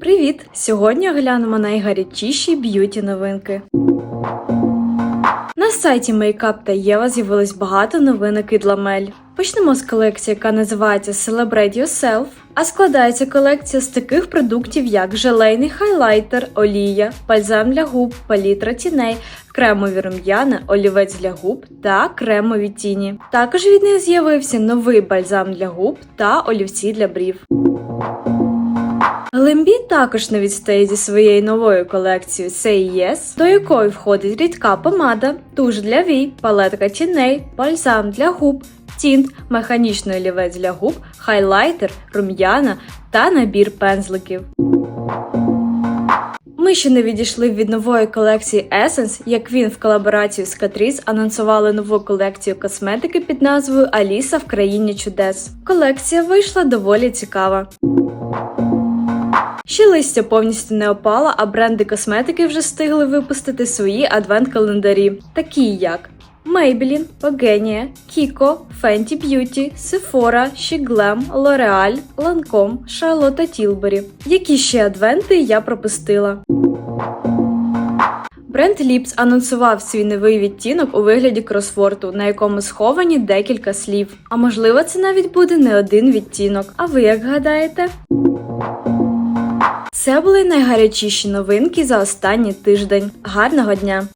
Привіт! Сьогодні оглянемо найгарячіші б'юті новинки. На сайті Makeup та Єва з'явилось багато новинок від Ламель. Почнемо з колекції, яка називається Celebrate Yourself, а складається колекція з таких продуктів, як желейний хайлайтер, олія, бальзам для губ, палітра тіней, кремові рум'яна, олівець для губ та кремові тіні. Також від них з'явився новий бальзам для губ та олівці для брів. Глембі також не відстає зі своєю новою колекцією Say Yes, до якої входить рідка помада, туш для вій, палетка тіней, бальзам для губ, тінт, механічний олівець для губ, хайлайтер, рум'яна та набір пензликів. Ми ще не відійшли від нової колекції Essence, як він в колаборації з Catrice анонсували нову колекцію косметики під назвою Аліса в країні чудес. Колекція вийшла доволі цікава. Ще листя повністю не опала, а бренди косметики вже встигли випустити свої адвент-календарі, такі як Maybelline, Pogenia, Kiko, Fenty Beauty, Sephora, She Glam, L'Oreal, Lancome, Charlotte Tilbury. Які ще адвенти я пропустила? Бренд Lips анонсував свій новий відтінок у вигляді кросфорту, на якому сховані декілька слів. А можливо, це навіть буде не один відтінок. А ви як гадаєте? Це були найгарячіші новинки за останній тиждень. Гарного дня!